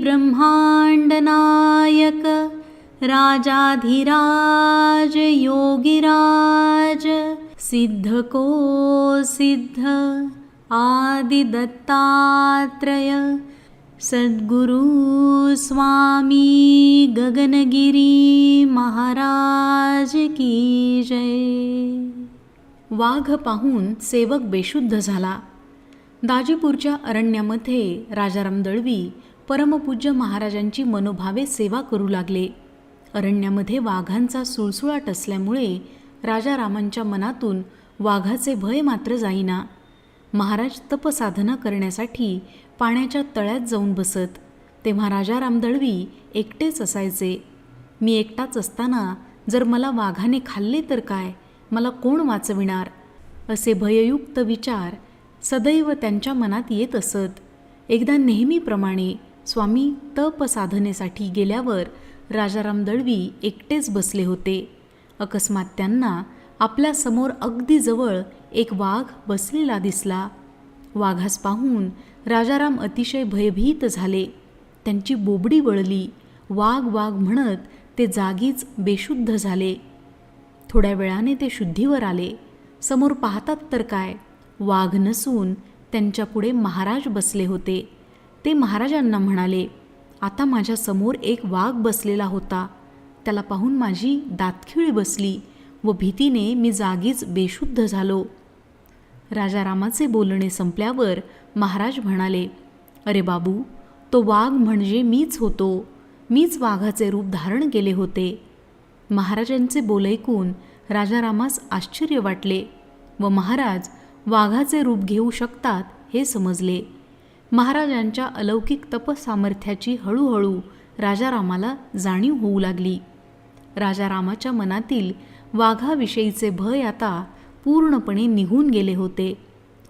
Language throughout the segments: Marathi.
ब्रह्माण्डनायक राजाधिराज योगिराज सिद्धको सिद्ध आदिदत्तात्रय सद्गुरु स्वामी गगनगिरी महाराज की जय। वाघ पाहून सेवक बेशुद्ध झाला. दाजीपूरच्या अरण्यामध्ये राजाराम दळवी परमपूज्य महाराजांची मनोभावे सेवा करू लागले. अरण्यामध्ये वाघांचा सुळसुळाट असल्यामुळे राजारामांच्या मनातून वाघाचे भय मात्र जाईना. महाराज तपसाधना करण्यासाठी पाण्याच्या तळ्यात जाऊन बसत. तेव्हा राजाराम दळवी एकटेच असायचे. मी एकटाच असताना जर मला वाघाने खाल्ले तर काय? मला कोण वाचविणार? असे भययुक्त विचार सदैव त्यांच्या मनात येत असत. एकदा नेहमीप्रमाणे स्वामी तप साधनेसाठी गेल्यावर राजाराम दळवी एकटेच बसले होते. अकस्मात त्यांना आपल्यासमोर अगदी जवळ एक वाघ बसलेला दिसला. वाघास पाहून राजाराम अतिशय भयभीत झाले. त्यांची बोबडी वळली. वाघ वाघ म्हणत ते जागीच बेशुद्ध झाले. थोड्या वेळाने ते शुद्धीवर आले. समोर पाहतात तर काय? वाघ नसून त्यांच्यापुढे महाराज बसले होते. ते महाराजांना म्हणाले आता माझ्यासमोर एक वाघ बसलेला होता. त्याला पाहून माझी दातखिळी बसली व भीतीने मी जागीच बेशुद्ध झालो. राजारामाचे बोलणे संपल्यावर महाराज म्हणाले अरे बाबू तो वाघ म्हणजे मीच होतो. मीच वाघाचे रूप धारण केले होते. महाराजांचे बोल ऐकून राजारामास आश्चर्य वाटले व महाराज वाघाचे रूप घेऊ शकतात हे समजले. महाराजांच्या अलौकिक तपसामर्थ्याची हळूहळू राजारामाला जाणीव होऊ लागली. राजारामाच्या मनातील वाघाविषयीचे भय आता पूर्णपणे निघून गेले होते.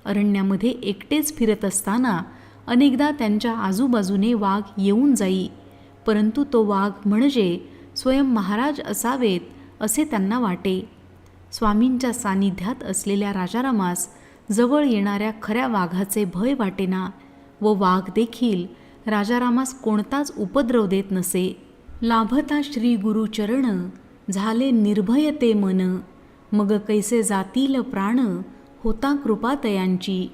अरण्यामध्ये एकटेच फिरत असताना अनेकदा त्यांच्या आजूबाजूने वाघ येऊन जाई परंतु तो वाघ म्हणजे स्वयं महाराज असावेत असे त्यांना वाटे. स्वामींच्या सानिध्यात असलेल्या राजारामास जवळ येणाऱ्या खऱ्या वाघाचे भय वाटेना व वाघ देखील राजारामास कोणताच उपद्रव देत नसे. लाभता श्री गुरुचरण झाले निर्भय ते मन. मग कैसे जातील प्राण होता कृपातयांची.